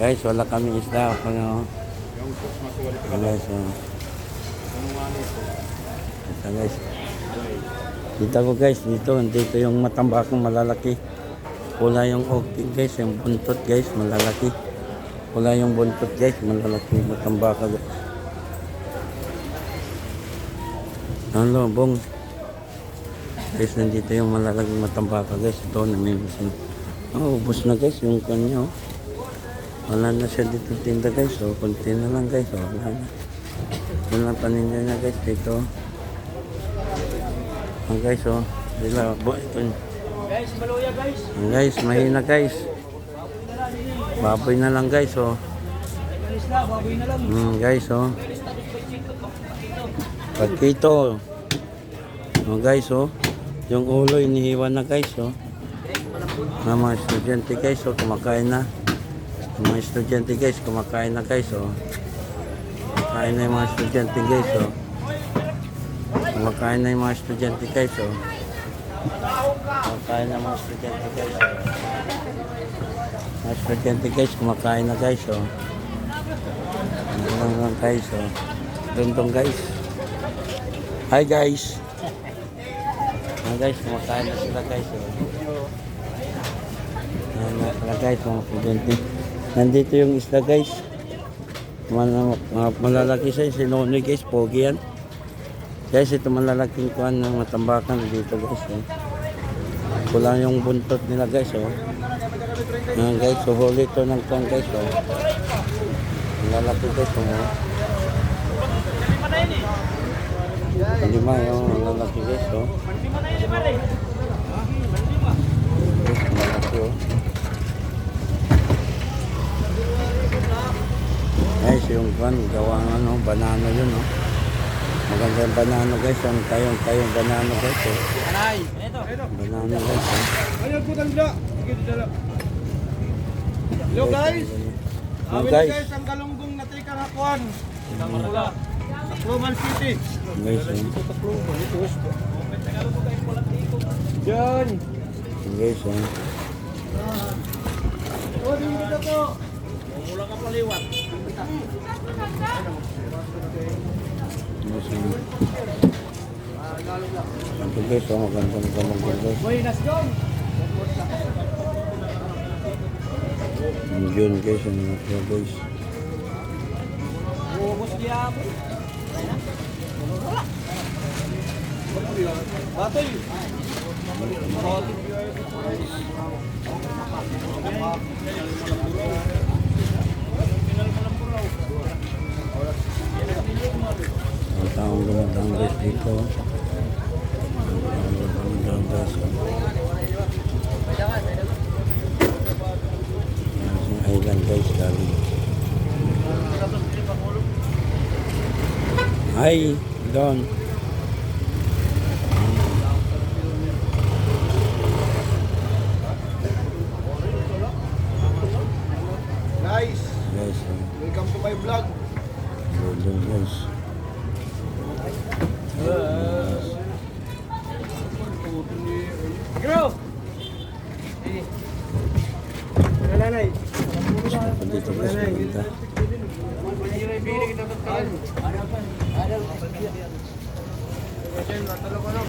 Guys, wala kami isda. Ano, ka guys, oh. Ano? Ito guys. Kita ko guys, dito, dito yung matambakong malalaki. Pula yung okay guys, yung buntot guys, malalaki. Pula yung buntot guys, malalaki, matambaka guys. Ang lobong. Guys, nandito yung malalaking matambaka guys. Ito, namimiss na. Oh, ubos na guys, yung kanya oh. Wala na siya dito tinda guys. Oh, konti na lang guys. Oh, wala na. Yun lang paninda niya guys dito. Oh, guys oh. Dila, bo, ito. Guys, baluya guys. Oh, guys, mahina guys. Baboy na lang guys oh. Guys na, baboy na lang. Mm, guys oh. Pagkito. Oh guys oh. Yung ulo inihiwan na guys oh. Mga estudyante guys oh, kumakain na. Yung mga estudyante guys, kumakain na guys oh. Kumakain na yung mga estudyante guys oh. Kumakain na yung mga estudyante guys oh. Kumakain na mga estudyante guys oh. Mga estudyante guys, kumakain na guys oh. Ano lang guys oh. Dundong guys. Hi guys. Mga guys, kumakain na sila guys oh. Ayan na sila guys, mga estudyante. Nandito yung isda guys. Mal malalaki siya, si Nonoy guys, pogi yan. Guys, ito malalaking kuhan ng matambakan dito guys. Oh. Kulang yung buntot nila guys. Oh. Ayan guys, so huli ito ng kuhan guys. Oh. Malalaki guys. Oh. Lima yung malalaki guys. Oh. Guys, malalaki oh. Kuhan, gawang ano, banana yun. Oh. Maganda yung banana guys. Ang tayong tayong banana guys. Oh. Anay. Ito. Banana guys. Oh. Ayun po tanda. Sige dala. Hello guys. Oh, Amin guys. guys ang galunggong na tika hakuan. Mula. Tacloban City. Guys, oh. Diyan. Guys, oh. O, di dito to. Mula ka paliwat. Ito guys, oh. Maganda ng kamangkong guys. Let's go. Yun guys, na ito guys. Ubus dia. Batoy. Ang taong dumadang guys dito. Ang taong dumadang guys. Ang island guys, galing. Hi, Don. Guys, Guys, oh. Welcome to my vlog. Doon guys. Bro. Nanay. Dito guys, maganda. Kita to. Ano? Ano?